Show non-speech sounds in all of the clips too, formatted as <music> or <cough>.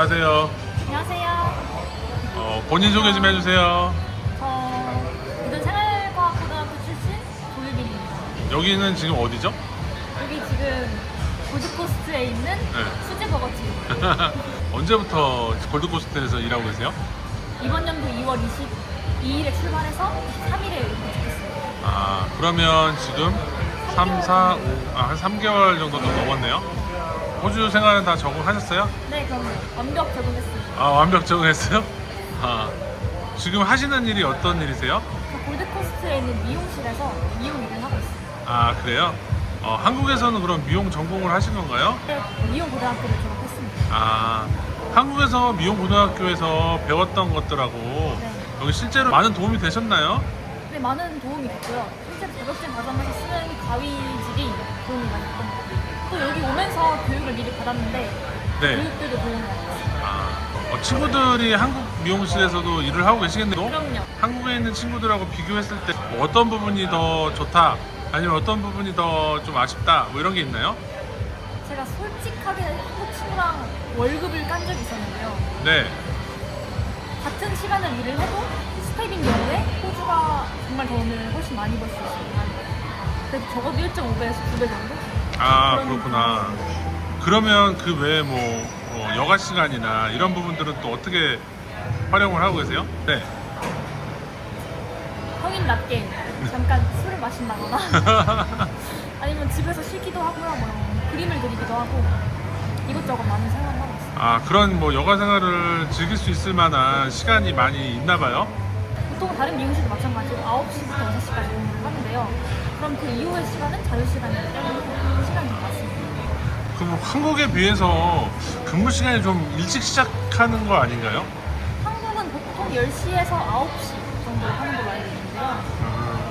안녕하세요. 안녕하세요. 어, 본인 소개 좀 해주세요. 저 이든 생활과학고등학교 출신 조유빈입니다. 여기는 지금 어디죠? 여기 지금 골드코스트에 있는 네. 수제 버거집. <laughs> 언제부터 골드코스트에서 일하고 계세요? 이번 연도 2월 22일에 출발해서 3일에 도착했습니다. 아, 그러면 지금 3, 4, 5, 아, 한 3개월 정도 좀 넘었네요. 호주 생활은 다 적응하셨어요? 네, 그럼 완벽 적응했습니다. 아, 완벽 적응했어요? <laughs> 아, 지금 하시는 일이 어떤 일이세요? 저 골드코스트에 있는 미용실에서 미용 일을 하고 있습니다. 아, 그래요? 어, 한국에서는 그럼 미용 전공을 하신 건가요? 네, 미용 고등학교를 졸업했습니다. 아, 한국에서 미용 고등학교에서 배웠던 것들하고 네. 여기 실제로 많은 도움이 되셨나요? 네, 많은 도움이 됐고요. 실제로 자격증 과정에서 쓰는 가위 교육을 미리 받았는데 네. 교육들도 됐어요. 아, 어, 친구들이 한국 미용실에서도 일을 하고 계시겠네요. 그럼요. 한국에 있는 친구들하고 비교했을 때뭐 어떤 부분이 더 좋다, 아니면 어떤 부분이 더 좀 아쉽다, 뭐 이런 게 있나요? 제가 솔직하게 한국 친구랑 월급을 깐 적이 있었는데요. 네. 같은 시간을 일을 해도 스텝인 경우에 호주가 정말 돈을 훨씬 많이 벌 수 있습니다. 그래도 적어도 1.5배에서 9배 정도? 아 그런 그렇구나. 그러면 그 외에 뭐 어, 여가 시간이나 이런 부분들은 또 어떻게 활용을 하고 계세요? 네. 성인답게 잠깐 술을 마신다거나 <laughs> 아니면 집에서 쉬기도 하고요. 뭐 그림을 그리기도 하고 이것저것 많은 생활을 하고 있어요. 아 그런 뭐 여가 생활을 즐길 수 있을 만한 시간이 많이 있나 봐요. 보통 다른 미용실도 마찬가지로 9시부터 6시까지 근무를 하는데요. 그럼 그 이후의 시간은 자유 시간이기 때문에 시간이 좀 많습니다. 그럼 한국에 비해서 근무 시간이 좀 일찍 시작하는 거 아닌가요? 한국은 보통 10시에서 9시 정도 하는 걸로 알고 있는데요.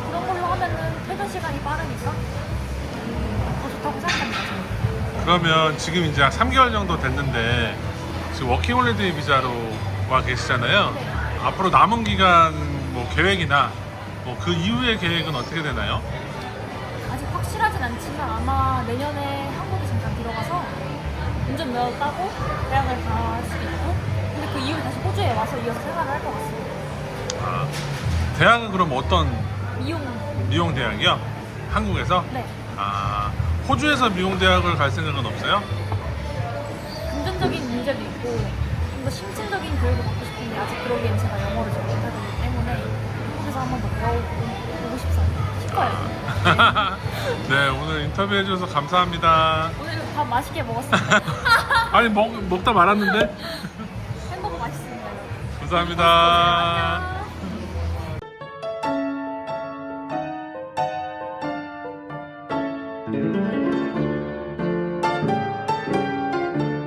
그런 걸로 하면은 퇴근 시간이 빠르니까 음, 더 좋다고 생각합니다. 저는. 그러면 지금 이제 한 3개월 정도 됐는데 지금 워킹홀리데이 비자로 와 계시잖아요. 네. 앞으로 남은 기간 뭐 계획이나 뭐 그 이후의 계획은 어떻게 되나요? 아직 확실하진 않지만 아마 내년에 잠깐 들어가서 운전면허 따고 대학을 갈 수도 있고 근데 그 이후에 다시 호주에 와서 이어서 생활을 할 것 같습니다. 아, 대학은 그럼 어떤 미용 미용 대학이요? 한국에서? 네 아, 호주에서 미용 대학을 갈 생각은 없어요? 금전적인 문제도 있고 좀 더 심층적인 교육을 받고 싶은데 아직 그러기엔 제가 영어를 잘 못하기 때문에 한국에서 한 번 더 배워보고 싶어요. 싶어요. <laughs> 네, 오늘 인터뷰 해주셔서 감사합니다. 오늘 밥 맛있게 먹었습니다. <laughs> 아니, 먹, 먹다 말았는데? 햄버거 맛있습니다. 감사합니다. 안녕.